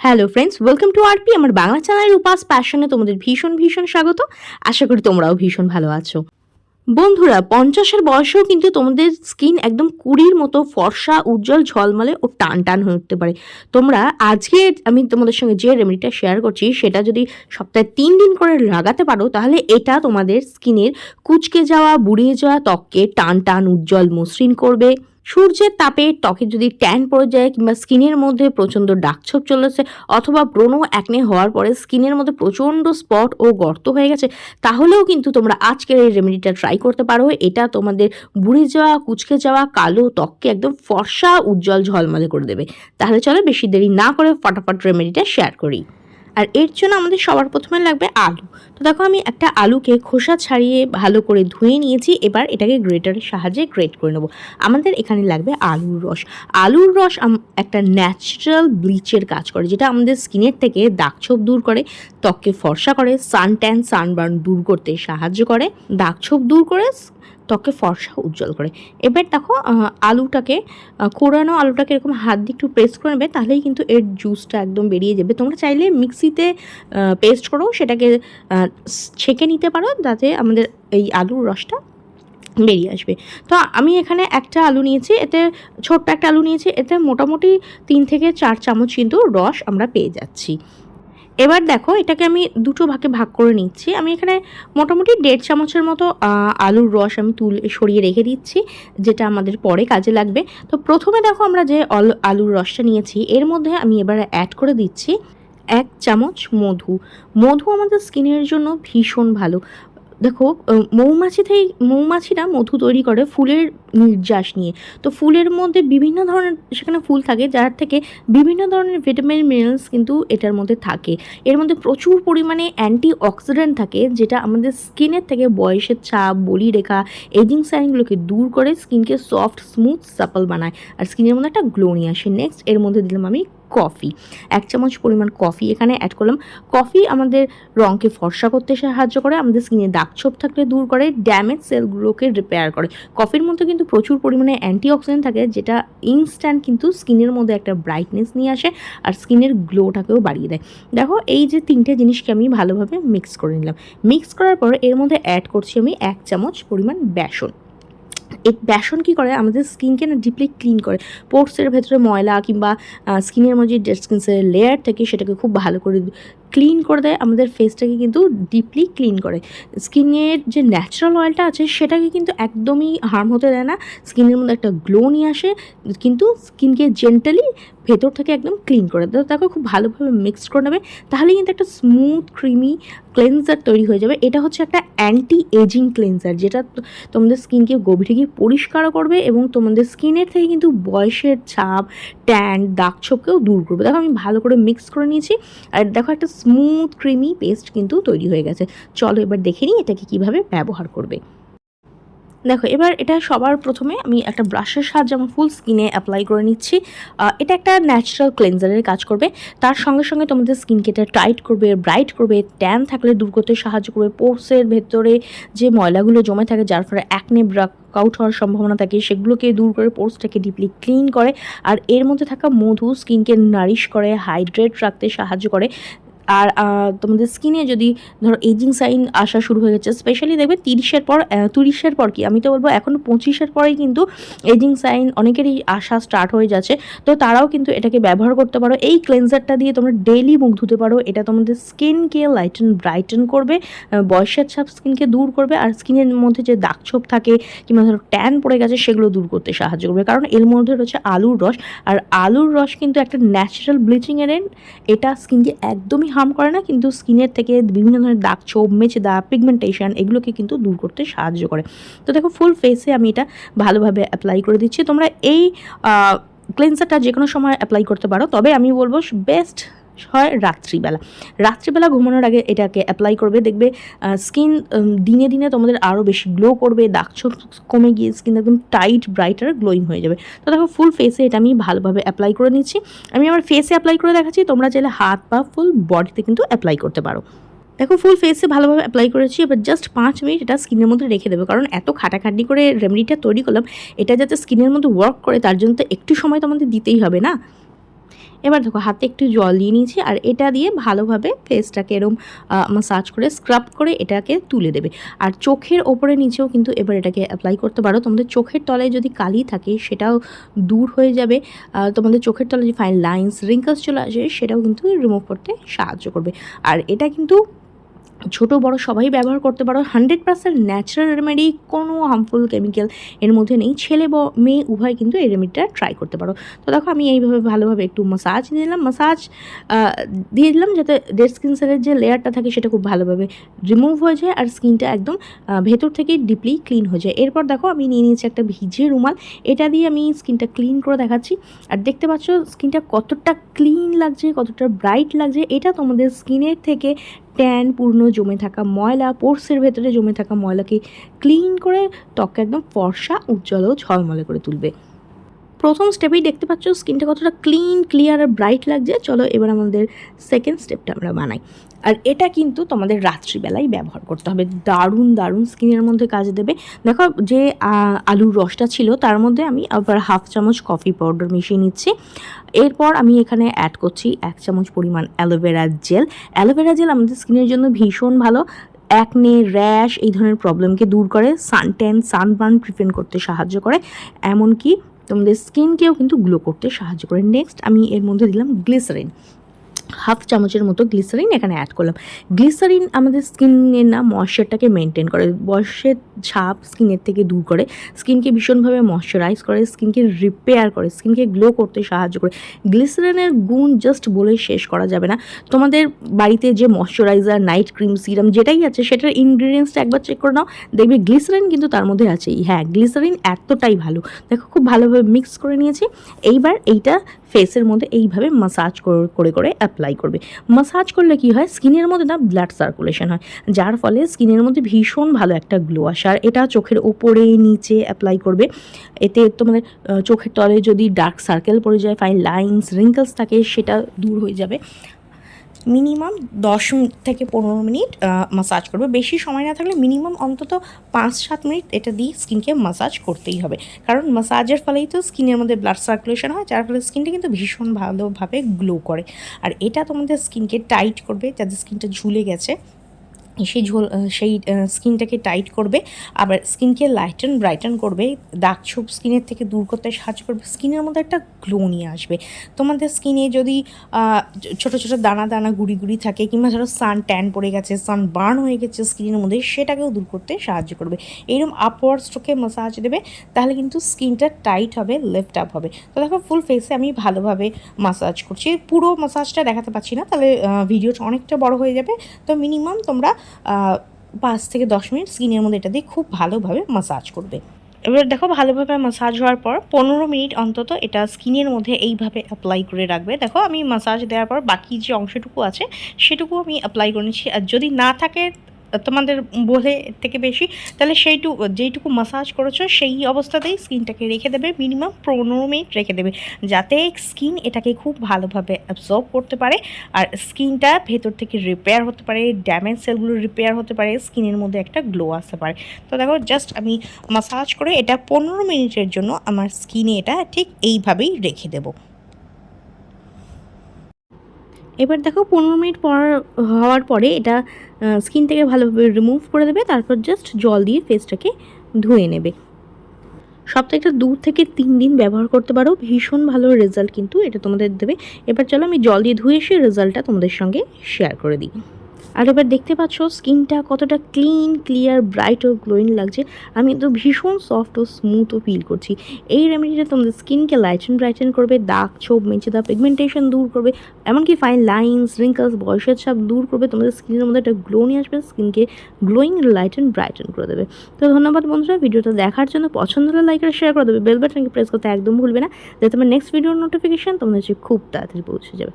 Hello friends welcome to RP আমার বাংলা চ্যানেলের উপাস প্যাশনে তোমাদের ভীষণ ভীষণ স্বাগত। আশা করি তোমরাও ভীষণ ভালো আছো। বন্ধুরা পঞ্চাশের বয়সেও কিন্তু তোমাদের স্কিন একদম কুড়ির মতো ফর্সা, উজ্জ্বল, ঝলমলে ও টান টান হয়ে উঠতে পারে। তোমরা আজকে আমি তোমাদের সঙ্গে যে রেমেডিটা শেয়ার করছি, সেটা যদি সপ্তাহে তিন দিন করে লাগাতে পারো, তাহলে এটা তোমাদের স্কিনের কুচকে যাওয়া, বুড়িয়ে যাওয়া, ত্বককে টান টান উজ্জ্বল, মসৃণ করবে। সূর্যের তাপে ত্বকে যদি ট্যান পড়ে যায় কিংবা স্কিনের মধ্যে প্রচণ্ড ডাকছোপ চলেছে অথবা ব্রণ অ্যাকনে হওয়ার পরে স্কিনের মধ্যে প্রচণ্ড স্পট ও গর্ত হয়ে গেছে, তাহলেও কিন্তু তোমরা আজকের এই রেমেডিটা ট্রাই করতে পারো। এটা তোমাদের বুড়ে যাওয়া, কুচকে যাওয়া, কালো ত্বককে একদম ফর্সা, উজ্জ্বল ঝলমলে করে দেবে। তাহলে চলো বেশি দেরি না করে ফটাফট রেমেডিটা শেয়ার করি। আর এর জন্য আমাদের সবার প্রথমে লাগবে আলু। তো দেখো আমি একটা আলুকে খোসা ছাড়িয়ে ভালো করে ধুয়ে নিয়েছি, এবার এটাকে গ্রেটারের সাহায্যে গ্রেট করে নেব। আমাদের এখানে লাগবে আলুর রস। আলুর রস একটা ন্যাচারাল ব্লিচের কাজ করে, যেটা আমাদের স্কিনের থেকে দাগ ছোপ দূর করে। ত্বককে ফর্সা করে, সান ট্যান, সানবার্ন দূর করতে সাহায্য করে দাগছোপ দূর করে, ত্বককে ফর্সা উজ্জ্বল করে। এবার দেখো আলুটাকে কোরানো আলুটাকে এরকম হাত দিয়ে একটু প্রেস করে নেবে, তাহলেই কিন্তু এর জুসটা একদম বেরিয়ে যাবে। তোমরা চাইলে মিক্সিতে পেস্ট করো, সেটাকে ছেঁকে নিতে পারো যাতে আমাদের এই আলুর রসটা বেরিয়ে আসবে। তো আমি এখানে একটা আলু নিয়েছি, এতে ছোট্ট একটা আলু নিয়েছি, এতে মোটামুটি তিন থেকে চার চামচ কিন্তু রস আমরা পেয়ে যাচ্ছি। এবার দেখো, এটাকে আমি দুটো ভাগে ভাগ করে নিচ্ছি। আমি এখানে মোটামুটি দেড় চামচের মতো আলুর রস আমি তুলে, সরিয়ে রেখে দিচ্ছি, যেটা আমাদের পরে কাজে লাগবে। তো প্রথমে দেখো আমরা যে আলুর রসটা নিয়েছি, এর মধ্যে আমি এবার অ্যাড করে দিচ্ছি এক চামচ মধু। মধু আমাদের স্কিনের জন্য ভীষণ ভালো। দেখো মৌমাছি থেকে মৌমাছিরা মধু তৈরি করে ফুলের নির্যাস নিয়ে। তো ফুলের মধ্যে বিভিন্ন ধরনের, সেখানে ফুল থাকে, যার থেকে বিভিন্ন ধরনের ভিটামিন, মিনারেলস কিন্তু এটার মধ্যে থাকে। এর মধ্যে প্রচুর পরিমাণে অ্যান্টি অক্সিডেন্ট থাকে, যেটা আমাদের স্কিনের থেকে বয়সের ছাপ বলি রেখা, এজিং সাইনগুলোকে দূর করে স্কিনকে সফট, স্মুথ, সাপল বানায়। আর স্কিনের মধ্যে একটা গ্লো নিয়ে আসে। নেক্সট, এর মধ্যে দিলাম আমি কফি। এক চামচ পরিমাণ কফি এখানে অ্যাড করলাম। কফি আমাদের রঙকে ফর্সা করতে সাহায্য করে, আমাদের স্কিনে দাগ দাগছোপ থাকলে দূর করে ড্যামেজ সেলগুলোকে রিপেয়ার করে। কফির মধ্যে কিন্তু প্রচুর পরিমাণে অ্যান্টিঅক্সিডেন্ট থাকে, যেটা ইনস্ট্যান্ট কিন্তু স্কিনের মধ্যে একটা ব্রাইটনেস নিয়ে আসে আর স্কিনের গ্লোটাকেও বাড়িয়ে দেয়। দেখো, এই যে তিনটে জিনিসকে আমি ভালোভাবে মিক্স করে নিলাম। মিক্স করার পর এর মধ্যে অ্যাড করছি আমি এক চামচ পরিমাণ বেসন। এই বেসন কী করে? আমাদের স্কিনকে না ডিপলি ক্লিন করে। পোর্টসের ভেতরে ময়লা কিংবা স্কিনের মধ্যে যে ডেড স্কিনসের লেয়ার থাকে, সেটাকে খুব ভালো করে ক্লিন করে দেয়, আমাদের ফেসটাকে কিন্তু ডিপলি ক্লিন করে। স্কিনের যে ন্যাচারাল অয়েলটা আছে, সেটাকে কিন্তু একদমই হার্ম হতে দেয় না। স্কিনের মধ্যে একটা গ্লো নিয়ে আসে, কিন্তু স্কিনকে জেন্টালি ভেতর থেকে একদম ক্লিন করে দেয়। তাকে খুব ভালোভাবে মিক্স করে নেবে তাহলে কিন্তু একটা স্মুথ ক্রিমি ক্লেন্সার তৈরি হয়ে যাবে। এটা হচ্ছে একটা অ্যান্টি এজিং ক্লেন্সার যেটা তোমাদের স্কিনকে গভীরে গিয়ে পরিষ্কারও করবে এবং তোমাদের স্কিনের থেকে কিন্তু বয়সের ছাপ ট্যান দাগ ছোপকেও দূর করবে। দেখো, আমি ভালো করে মিক্স করে নিয়েছি। আর দেখো, একটা স্মুথ ক্রিমি পেস্ট কিন্তু তৈরি হয়ে গেছে। চলো এবার দেখে নিই এটাকে কীভাবে ব্যবহার করবে। দেখো, এবার এটা সবার প্রথমে আমি একটা ব্রাশের সাহায্যে আমার ফুল স্কিনে অ্যাপ্লাই করে নিচ্ছি। এটা একটা ন্যাচারাল ক্লেন্সারের কাজ করবে। তার সঙ্গে সঙ্গে তোমাদের স্কিনকে এটা টাইট করবে ব্রাইট করবে ট্যান থাকলে দূর করতে সাহায্য করবে। পোর্সের ভেতরে যে ময়লাগুলো জমে থাকে, যার ফলে অ্যাকনে ব্রাক আউট হওয়ার সম্ভাবনা থাকে, সেগুলোকে দূর করে পোর্সটাকে ডিপলি ক্লিন করে। আর এর মধ্যে থাকা মধু স্কিনকে নারিশ করে হাইড্রেট রাখতে সাহায্য করে। আর তোমাদের স্কিনে যদি ধরো এজিং সাইন আসা শুরু হয়ে গেছে স্পেশালি দেখবে তিরিশের পর তিরিশের পর কি, আমি তো বলব এখন পঁচিশের পরেই কিন্তু এজিং সাইন অনেকেরই আসা স্টার্ট হয়ে যাচ্ছে। তো তারাও কিন্তু এটাকে ব্যবহার করতে পারো। এই ক্লেন্সারটা দিয়ে তোমরা ডেইলি মুখ ধুতে পারো। এটা তোমাদের স্কিনকে লাইটেন ব্রাইটেন করবে বয়সের ছাপ স্কিনকে দূর করবে আর স্কিনের মধ্যে যে দাগছোপ থাকে কিংবা ধরো ট্যান পড়ে গেছে সেগুলো দূর করতে সাহায্য করবে। কারণ এর মধ্যে রয়েছে আলুর রস, আর আলুর রস কিন্তু একটা ন্যাচারাল ব্লিচিং এর এটা স্কিনকে একদমই হার্ম করে না, কিন্তু স্কিনের থেকে বিভিন্ন ধরনের দাগ ছোপ মেচে দাগ পিগমেন্টেশন এগুলোকে কিন্তু দূর করতে সাহায্য করে। তো দেখো ফুল ফেসে আমি এটা ভালোভাবে অ্যাপ্লাই করে দিচ্ছি। তোমরা এই ক্লেন্সারটা যে কোনো সময় অ্যাপ্লাই করতে পারো। তবে আমি বলব বেস্ট হয় রাত্রিবেলা। রাত্রিবেলা ঘুমানোর আগে এটাকে অ্যাপ্লাই করবে, দেখবে স্কিন দিনে দিনে তোমাদের আরও বেশি গ্লো করবে, দাগ ছোপ কমে গিয়ে স্কিন একদম টাইট ব্রাইটার গ্লোয়িং হয়ে যাবে। তো দেখো ফুল ফেসে এটা আমি ভালোভাবে অ্যাপ্লাই করে নিচ্ছি। আমি আমার ফেসে অ্যাপ্লাই করে দেখাচ্ছি, তোমরা চাইলে হাত পা ফুল বডিতে কিন্তু অ্যাপ্লাই করতে পারো। দেখো ফুল ফেসে ভালোভাবে অ্যাপ্লাই করেছি, এবার জাস্ট পাঁচ মিনিট এটা স্কিনের মধ্যে রেখে দেবে, কারণ এত খাটাখাটি করে রেমেডিটা তৈরি করলাম, এটা যাতে স্কিনের মধ্যে ওয়ার্ক করে, তার জন্য তো একটু সময় তো আমাদের দিতেই হবে না? এবার দেখো, হাতে একটু জল দিয়ে নিয়েছি আর এটা দিয়ে ভালোভাবে ফেসটাকে এরম মাসাজ করে স্ক্রাব করে এটাকে তুলে দেবে। আর চোখের ওপরে নিচেও কিন্তু এবার এটাকে অ্যাপ্লাই করতে পারো। তোমাদের চোখের তলায় যদি কালি থাকে, সেটাও দূর হয়ে যাবে। তোমাদের চোখের তলায় যে ফাইন লাইন্স রিঙ্কলস চলে আসে, সেটাও কিন্তু রিমুভ করতে সাহায্য করবে। আর এটা কিন্তু ছোট, বড় সবাই ব্যবহার করতে পারো। হান্ড্রেড পার্সেন্ট ন্যাচারাল রেমেডি কোনো হার্মফুল কেমিক্যাল এর মধ্যে নেই। ছেলে মেয়ে, উভয় কিন্তু এই রেমেডিটা ট্রাই করতে পারো। তো দেখো, আমি এইভাবে ভালোভাবে একটু মাসাজ দিলাম মাসাজ দিয়ে দিলাম যাতে ডেড স্কিন সেলের যে লেয়ারটা থাকে সেটা খুব ভালোভাবে রিমুভ হয়ে যায় আর স্কিনটা একদম ভেতর থেকে ডিপলি ক্লিন হয়ে যায়। এরপর দেখো, আমি নিয়ে নিয়েছি একটা ভিজে রুমাল। এটা দিয়ে আমি স্কিনটা ক্লিন করে দেখাচ্ছি। আর দেখতে পাচ্ছ স্কিনটা কতটা ক্লিন লাগছে, কতটা ব্রাইট লাগছে। এটা তোমাদের স্কিনের থেকে ট্যান, পূর্ণ জমে থাকা ময়লা, পোর্সের ভেতরে জমে থাকা ময়লাকে ক্লিন করে ত্বককে একদম ফর্সা, উজ্জ্বল ও ঝলমলে করে তুলবে। প্রথম স্টেপেই দেখতে পাচ্ছ, স্কিনটা কতটা ক্লিন ক্লিয়ার আর ব্রাইট লাগছে। চলো এবার আমাদের সেকেন্ড স্টেপটা আমরা বানাই। আর এটা কিন্তু তোমাদের রাত্রিবেলায় ব্যবহার করতে হবে। দারুণ দারুণ স্কিনের মধ্যে কাজ দেবে। দেখো যে আলুর রসটা ছিল, তার মধ্যে আমি আবার হাফ চামচ কফি পাউডার মিশিয়ে নিচ্ছি। এরপর আমি এখানে অ্যাড করছি এক চামচ পরিমাণ অ্যালোভেরা জেল অ্যালোভেরা জেল আমাদের স্কিনের জন্য ভীষণ ভালো। অ্যাকনে র্যাশ এই ধরনের প্রবলেমকে দূর করে সানট্যান সানবার্ন প্রিভেন্ট করতে সাহায্য করে। এমনকি তোমাদের স্কিনকেও কিন্তু গ্লো করতে সাহায্য করে। নেক্সট আমি এর মধ্যে দিলাম গ্লিসারিন হাফ চামচের মতো গ্লিসারিন এখানে অ্যাড করলাম। গ্লিসারিন আমাদের স্কিনের না ময়শ্চারটাকে মেনটেন করে। বয়সের ছাপ স্কিনের থেকে দূর করে। স্কিনকে ভীষণভাবে ময়শ্চারাইজ করে স্কিনকে রিপেয়ার করে স্কিনকে গ্লো করতে সাহায্য করে। গ্লিসারিনের গুণ জাস্ট বলে শেষ করা যাবে না। তোমাদের বাড়িতে যে ময়শ্চারাইজার নাইট ক্রিম সিরাম যেটাই আছে, সেটার ইনগ্রিডিয়েন্টসটা একবার চেক করে নাও। দেখবে গ্লিসারিন কিন্তু তার মধ্যে আছেই। হ্যাঁ গ্লিসারিন এতটাই ভালো। দেখো, খুব ভালোভাবে মিক্স করে নিয়েছি। এইবার এইটা ফেসের মধ্যে এইভাবে মাসাজ করে করে অ্যাপ্লাই করবে। মাসাজ করলে কি হয়? স্কিনের মধ্যে না ব্লাড সার্কুলেশন হয়, যার ফলে স্কিনের মধ্যে ভীষণ ভালো একটা গ্লো আসে। আর এটা চোখের ওপরে নিচে অ্যাপ্লাই করবে। এতে তোমাদের চোখের তলে যদি ডার্ক সার্কেল পড়ে যায় ফাইন লাইন্স রিঙ্কলস থাকে, সেটা দূর হয়ে যাবে। মিনিমাম দশ থেকে পনেরো মিনিট মাসাজ করবে। বেশি সময় না থাকলে মিনিমাম অন্তত পাঁচ সাত মিনিট এটা দিয়ে স্কিনকে মাসাজ করতেই হবে। কারণ মাসাজের ফলেই তো স্কিনের মধ্যে ব্লাড সার্কুলেশন হয়, যার ফলে স্কিনটা কিন্তু ভীষণ ভালোভাবে গ্লো করে। আর এটা তোমাদের স্কিনকে টাইট করবে যাদের স্কিনটা ঝুলে গেছে। সেই ঝোল সেই স্কিনটাকে টাইট করবে, আবার স্কিনকে লাইটেন ব্রাইটেন করবে, দাগ ছোপ স্কিনের থেকে দূর করতে সাহায্য করবে, স্কিনের মধ্যে একটা গ্লো নিয়ে আসবে। তোমাদের স্কিনে যদি ছোট ছোট দানা দানা গুড়ি গুড়ি থাকে, কিংবা ধরো সান ট্যান পড়ে গেছে, সান বার্ন হয়ে গেছে স্কিনের মধ্যে, সেটাকেও দূর করতে সাহায্য করবে। এইরকম আপওয়ার্ড স্ট্রোকে মাসাজ দেবে, তাহলে কিন্তু স্কিনটা টাইট হবে লিফট আপ হবে। তো দেখো ফুল ফেসে আমি ভালোভাবে মাসাজ করছি। পুরো মাসাজটা দেখাতে পাচ্ছি না, তাহলে ভিডিওটা অনেকটা বড় হয়ে যাবে। তো মিনিমাম তোমরা পাঁচ থেকে দশ মিনিট স্কিনের মধ্যে এটা দিয়ে খুব ভালোভাবে মাসাজ করবে। এবার দেখো ভালোভাবে মাসাজ হওয়ার পর পনেরো মিনিট অন্তত এটা স্কিনের মধ্যে এইভাবে অ্যাপ্লাই করে রাখবে। দেখো আমি মাসাজ দেওয়ার পর বাকি যে অংশটুকু আছে সেটুকু আমি অ্যাপ্লাই করে নিচ্ছি। আর যদি না থাকে তোমাদের বলে থেকে বেশি, তাহলে সেইটুকু, যেইটুকু মাসাজ করেছ, সেই অবস্থাতেই স্কিনটাকে রেখে দেবে মিনিমাম পনেরো মিনিট রেখে দেবে, যাতে স্কিন এটাকে খুব ভালোভাবে অ্যাবজর্ব করতে পারে, আর স্কিনটা ভেতর থেকে রিপেয়ার হতে পারে ড্যামেজ সেলগুলো রিপেয়ার হতে পারে স্কিনের মধ্যে একটা গ্লো আসতে পারে। তো দেখো জাস্ট আমি মাসাজ করে এটা পনেরো মিনিটের জন্য আমার স্কিনে এটা ঠিক এইভাবেই রেখে দেবো। এবার দেখো পনেরো মিনিট পর হওয়ার পরে এটা স্কিন থেকে ভালোভাবে রিমুভ করে দেবে, তারপর জাস্ট জল দিয়ে ফেসটাকে ধুয়ে নেবে। সপ্তাহে দু থেকে তিন দিন ব্যবহার করতে পারো, ভীষণ ভালো রেজাল্ট কিন্তু এটা তোমাদের দেবে। এবার চলো আমি জল দিয়ে ধুয়ে এসে রেজাল্টটা তোমাদের সঙ্গে শেয়ার করে দিই। আর এবার দেখতে পাচ্ছ, স্কিনটা কতটা ক্লিন ক্লিয়ার ব্রাইট ও গ্লোয়িং লাগছে। আমি তো ভীষণ সফট ও স্মুথও ফিল করছি। এই রেমেডিটা তোমাদের স্কিনকে লাইটেন ব্রাইটেন করবে, দাগ, ছোপ মেচে দাগ পিগমেন্টেশন দূর করবে, এমনকি ফাইন লাইন্স রিঙ্কলস বয়সের ছাপ দূর করবে, তোমাদের স্কিনের মধ্যে একটা গ্লো নিয়ে আসবে স্কিনকে গ্লোয়িং লাইটেন ব্রাইটেন করে দেবে। তো ধন্যবাদ বন্ধুরা, ভিডিওটা দেখার জন্য পছন্দ হলে লাইক আর শেয়ার করে দেবে। বেল বাটনকে প্রেস করতে একদম ভুলবে না। যাতে আমার নেক্সট ভিডিওর নোটিফিকেশন তোমাদের খুব তাড়াতাড়ি পৌঁছে যাবে।